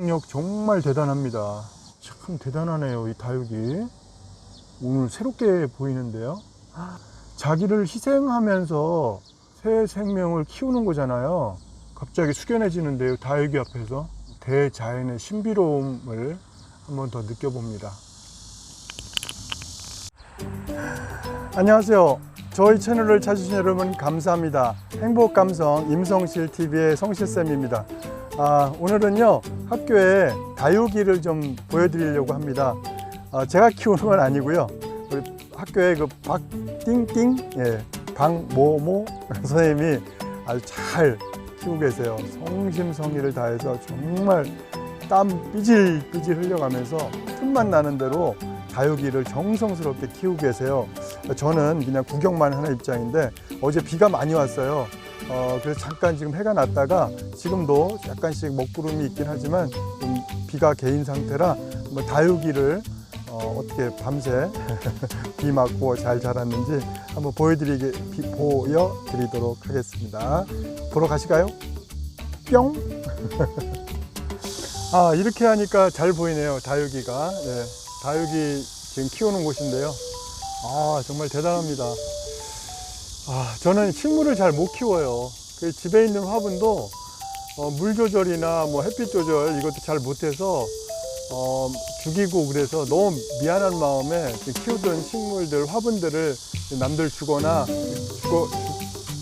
력 정말 대단합니다. 참 대단하네요, 이 다육이. 오늘 새롭게 보이는데요. 자기를 희생하면서 새 생명을 키우는 거잖아요. 갑자기 숙연해지는데요, 다육이 앞에서. 대자연의 신비로움을 한번 더 느껴봅니다. 안녕하세요. 저희 채널을 찾으신 여러분 감사합니다. 행복감성 임성실 TV의 성실쌤입니다. 아, 오늘은요 학교에 다육이를 좀 보여드리려고 합니다. 아, 제가 키우는 건 아니고요. 우리 학교에 그 박띵띵, 예, 강모모 선생님이 아주 잘 키우고 계세요. 성심성의를 다해서 정말 땀 삐질삐질 흘려가면서 틈만 나는 대로 다육이를 정성스럽게 키우고 계세요. 저는 그냥 구경만 하는 입장인데 어제 비가 많이 왔어요. 어, 그래서 잠깐 지금 해가 났다가 지금도 약간씩 먹구름이 있긴 하지만 좀 비가 개인 상태라 뭐 다육이를 어, 어떻게 밤새 비 맞고 잘 자랐는지 한번 보여드리게 비- 보여드리도록 하겠습니다. 보러 가실까요? 뿅. 아 이렇게 하니까 잘 보이네요 다육이가. 네, 다육이 지금 키우는 곳인데요. 아 정말 대단합니다. 아, 저는 식물을 잘 못 키워요. 그 집에 있는 화분도 어, 물 조절이나 뭐 햇빛 조절 이것도 잘 못해서 어, 죽이고 그래서 너무 미안한 마음에 그 키우던 식물들 화분들을 남들 주거나 주거,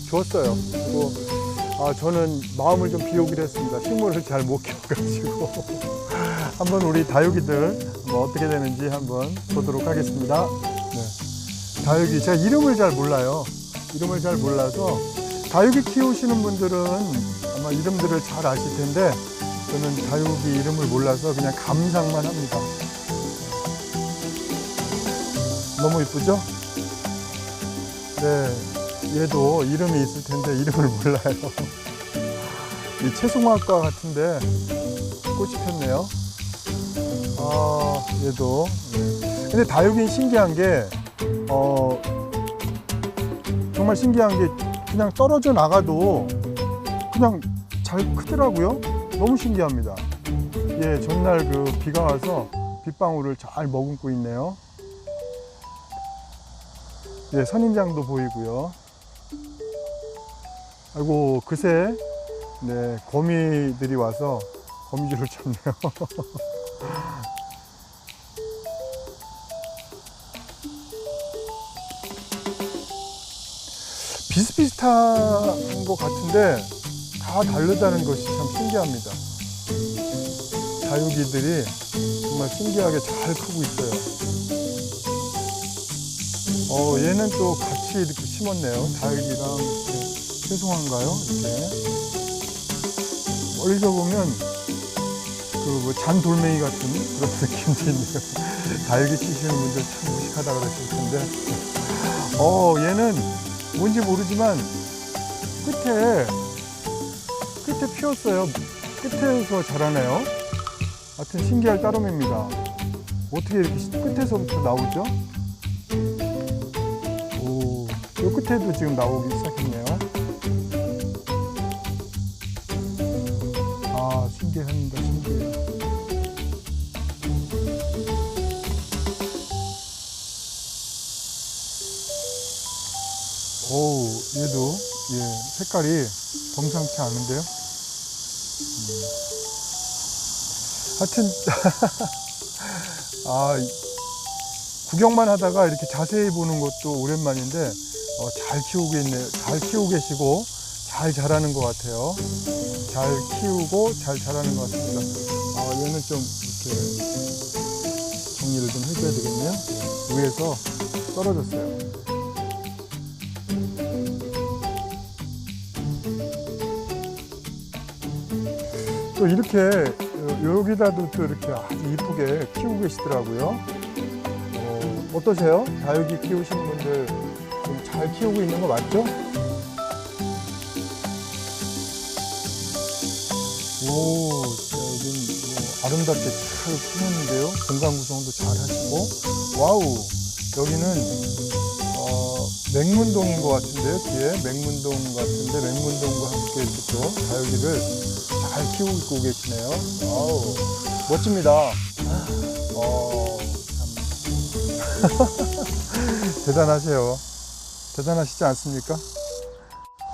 주, 줬어요. 그리고 아, 저는 마음을 좀 비우기로 했습니다. 식물을 잘 못 키워가지고 한번 우리 다육이들 뭐 어떻게 되는지 한번 보도록 하겠습니다. 네. 다육이 제가 이름을 잘 몰라요. 이름을 잘 몰라서 다육이 키우시는 분들은 아마 이름들을 잘 아실 텐데 저는 다육이 이름을 몰라서 그냥 감상만 합니다. 너무 이쁘죠? 네, 얘도 이름이 있을 텐데 이름을 몰라요. 이 채송화과 같은데 꽃이 폈네요. 아, 얘도. 네. 근데 다육이는 신기한 게 어, 정말 신기한 게 그냥 떨어져 나가도 그냥 잘 크더라고요. 너무 신기합니다. 예, 전날 그 비가 와서 빗방울을 잘 머금고 있네요. 예, 선인장도 보이고요. 아이고, 그새 네, 거미들이 와서 거미줄을 쳤네요. 비슷비슷한 것 같은데 다 다르다는 것이 참 신기합니다. 다육이들이 정말 신기하게 잘 크고 있어요. 어, 얘는 또 같이 이렇게 심었네요. 다육이랑 죄송한가요? 이렇게. 멀리서 보면 그뭐 잔돌멩이 같은 그런 느낌도 있네요. 다육이 치시는 분들 참 무식하다 그러실 텐데. 어, 얘는 뭔지 모르지만 끝에 끝에 피었어요. 끝에서 자라네요. 하여튼 신기할 따름입니다. 어떻게 이렇게 시- 끝에서부터 나오죠? 오, 요 끝에도 지금 나오기 시작했네요. 아, 신기합니다. 신기해요. 오, 얘도 예, 색깔이 범상치 않은데요. 음. 하여튼 아 이- 구경만 하다가 이렇게 자세히 보는 것도 오랜만인데 어, 잘 키우고 있네, 잘 키우고 계시고 잘 자라는 것 같아요. 잘 키우고 잘 자라는 것 같습니다. 아, 얘는 좀 이렇게 정리를 좀 해줘야 되겠네요. 예, 위에서 떨어졌어요. 또 이렇게 어, 여기다도 또 이렇게 아주 이쁘게 키우고 계시더라고요. 어, 어떠세요? 다육이 키우시는 분들 좀 잘 키우고 있는 거 맞죠? 오, 자, 여긴 뭐 아름답게 잘 꾸몄는데요. 공간 구성도 잘 하시고, 와우, 여기는 어, 맹문동인 것 같은데요. 뒤에 맹문동 같은데 맹문동과 함께 이렇게 또 다육이를 잘잘 키우고 계시네요. 아우, 멋집니다. 어, 참. 대단하세요. 대단하시지 않습니까?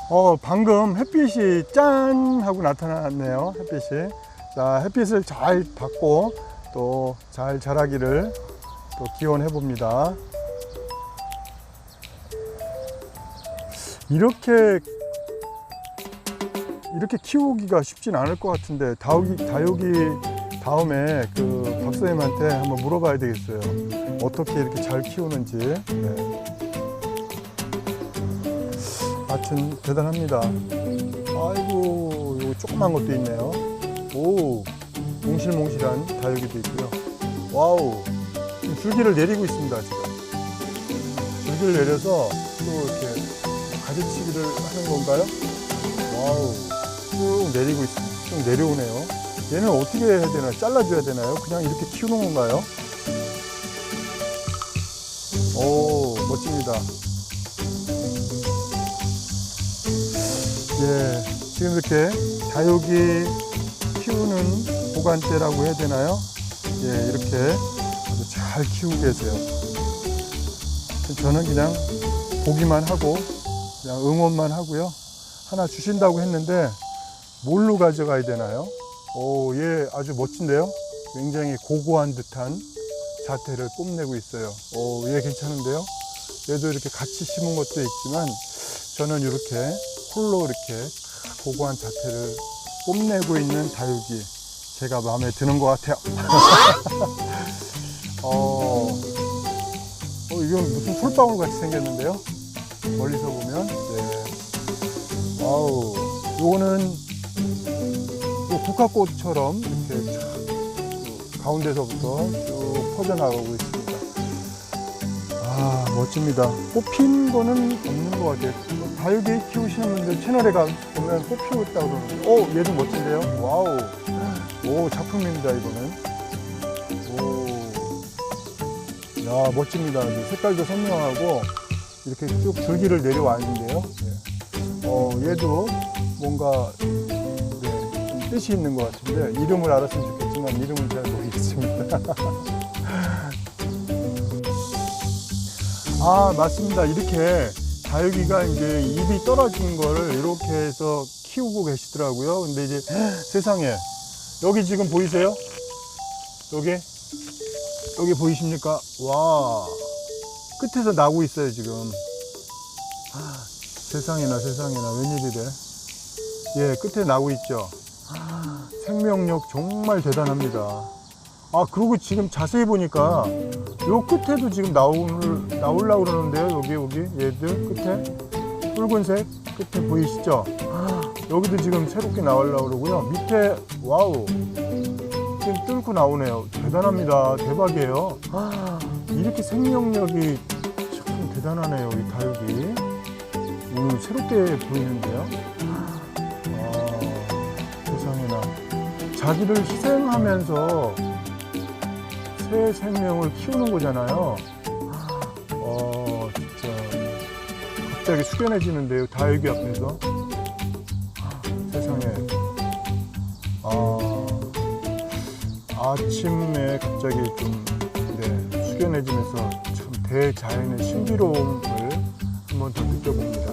어, 방금 햇빛이 짠! 하고 나타났네요. 햇빛이. 자, 햇빛을 잘 받고 또 잘 자라기를 또 기원해 봅니다. 이렇게 이렇게 키우기가 쉽진 않을 것 같은데 다육이 다육이 다음에 그 박사님한테 한번 물어봐야 되겠어요. 어떻게 이렇게 잘 키우는지. 네. 하여튼 대단합니다. 아이고 이거 조그만 것도 있네요. 오 몽실몽실한 다육이도 있고요. 와우 지금 줄기를 내리고 있습니다 지금. 줄기를 내려서 또 이렇게 가지치기를 하는 건가요? 와우 쭉 내리고 있습니다. 쭉 내려오네요. 얘는 어떻게 해야 되나요? 잘라줘야 되나요? 그냥 이렇게 키우는 건가요? 오 멋집니다. 예, 지금 이렇게 다육이 키우는 보관대라고 해야 되나요? 예, 이렇게 아주 잘 키우고 계세요. 저는 그냥 보기만 하고 그냥 응원만 하고요. 하나 주신다고 했는데 뭘로 가져가야 되나요? 오, 얘 아주 멋진데요? 굉장히 고고한 듯한 자태를 뽐내고 있어요. 오, 얘 괜찮은데요? 얘도 이렇게 같이 심은 것도 있지만 저는 이렇게 홀로 이렇게 고고한 자태를 뽐내고 있는 다육이 제가 마음에 드는 것 같아요. 어, 어, 이건 무슨 솔방울 같이 생겼는데요? 멀리서 보면. 네. 와우. 요거는 요 국화꽃처럼 이렇게 쫙그 가운데서부터 쭉 퍼져나가고 있습니다. 아, 멋집니다. 꽃핀 거는 없는 것 같아요. 다육이 키우시는 분들 채널에 가 보면 꽃 피웠다고 그러는데, 오, 얘도 멋진데요? 와우. 오, 작품입니다, 이거는. 오. 야, 멋집니다. 색깔도 선명하고, 이렇게 쭉 줄기를 내려왔는데요. 예. 어, 얘도 뭔가, 뜻이 있는 것 같은데, 이름을 알았으면 좋겠지만, 이름은 잘 모르겠습니다. 아, 맞습니다. 이렇게 다육이가 이제 입이 떨어진 거를 이렇게 해서 키우고 계시더라고요. 근데 이제 세상에 여기 지금 보이세요? 여기 여기 보이십니까? 와 끝에서 나고 있어요 지금. 아, 세상에나 세상에나 웬일이래? 예, 끝에 나고 있죠. 아, 생명력 정말 대단합니다. 아 그리고 지금 자세히 보니까 요 끝에도 지금 나올 나올라 그러는데요 여기 여기. 얘들 끝에? 붉은색 끝에 보이시죠? 여기도 지금 새롭게 나올라 그러고요. 밑에 와우. 지금 뚫고 나오네요. 대단합니다. 대박이에요. 이렇게 생명력이 참 대단하네요 이 다육이. 오늘 새롭게 보이는데요 자기를 희생하면서 새 생명을 키우는 거잖아요. 어, 진짜 갑자기 숙연해지는데요. 다육이 앞에서 세상에 아, 아침에 갑자기 좀 네, 숙연해지면서 참 대자연의 신비로움을 한번 더 느껴봅니다.